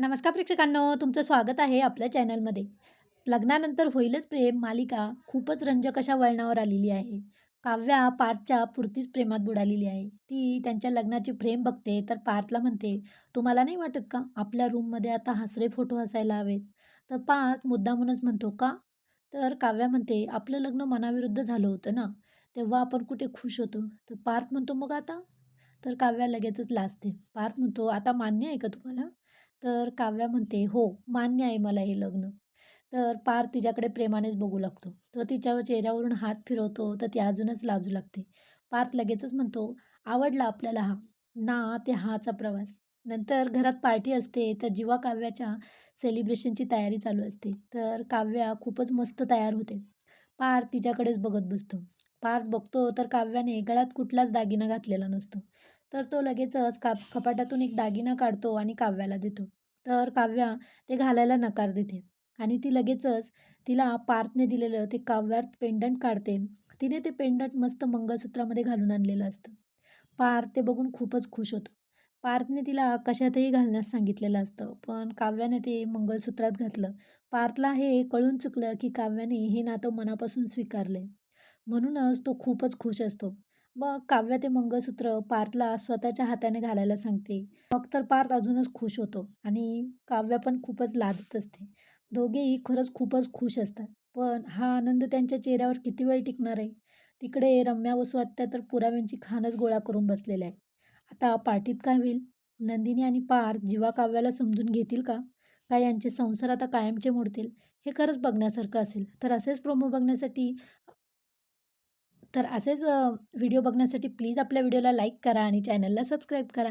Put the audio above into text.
नमस्कार प्रेक्षकांनो, तुमचं स्वागत आहे आपल्या चॅनलमध्ये. लग्नानंतर होईलच प्रेम मालिका खूपच रंजक अशा वळणावर आलेली आहे. काव्या पार्थच्या पुरतीच प्रेमात बुडालेली आहे. ती त्यांच्या लग्नाची फ्रेम बघते तर पार्थला म्हणते, "तुम्हाला नाही वाटत का आपल्या रूममध्ये आता हसरे फोटो असायला हवेत?" तर पार्थ मुद्दामूनच म्हणतो, "का?" तर काव्या म्हणते, "आपलं लग्न मनाविरुद्ध झालं होतं ना, तेव्हा आपण कुठे खुश होतो." तर पार्थ म्हणतो, "मग आता?" तर काव्या लगेचच लाजते. पार्थ म्हणतो, "आता मान्य आहे का तुम्हाला?" तर काव्या म्हणते, "हो, मान्य आहे मला हे लग्न." तर पार तिच्याकडे प्रेमानेच बघू लागतो. तो तिच्या चेहऱ्यावरून हात फिरवतो, तर ती अजूनच लाजू लागते. पार्थ लगेचच म्हणतो, "आवडला आपल्याला हा ना ते हाचा प्रवास." नंतर घरात पार्टी असते, तर जीवा काव्याच्या सेलिब्रेशनची तयारी चालू असते. तर काव्या खूपच मस्त तयार होते. पार्थ तिच्याकडेच बघत बसतो. पार्थ बघतो तर काव्याने गळ्यात कुठलाच दागिना घातलेला नसतो. तर तो लगेचच का कपाटातून एक दागिना काढतो आणि काव्याला देतो. तर काव्या ते घालायला नकार देते आणि ती लगेचच तिला पार्थने दिलेलं ते काव्यात पेंडंट काढते. तिने ते पेंडंट मस्त मंगळसूत्रामध्ये घालून आणलेलं असतं. पार्थ ते बघून खूपच खुश होतो. पार्थने तिला कशातही घालण्यास सांगितलेलं असतं, पण काव्याने ते मंगळसूत्रात घातलं. पार्थला हे कळून चुकलं की काव्याने हे नातं मनापासून स्वीकारले म्हणूनच तो खूपच खुश असतो. मग काव्या ते मंगळसूत्र पार्थला स्वतःच्या हाताने घालायला सांगते. मग तर पार्थ अजूनच खुश होतो आणि काव्या पण खूपच लादत असते. दोघेही खरंच खूपच खुश असतात. पण हा आनंद त्यांच्या चेहऱ्यावर किती वेळ टिकणार आहे? तिकडे रम्या व स्वात्या तर पुराव्यांची खानच गोळा करून बसलेल्या आहेत. आता पार्टीत काय होईल? नंदिनी आणि पार्थ जीवा काव्याला समजून घेतील का? काय यांचे संसार आता कायमचे मोडतील? हे खरंच बघण्यासारखं असेल. तर असेच प्रोमो बघण्यासाठी तर असेच व्हिडिओ बघण्यासाठी प्लीज आपल्या व्हिडिओला लाईक करा आणि चॅनलला सबस्क्राईब करा.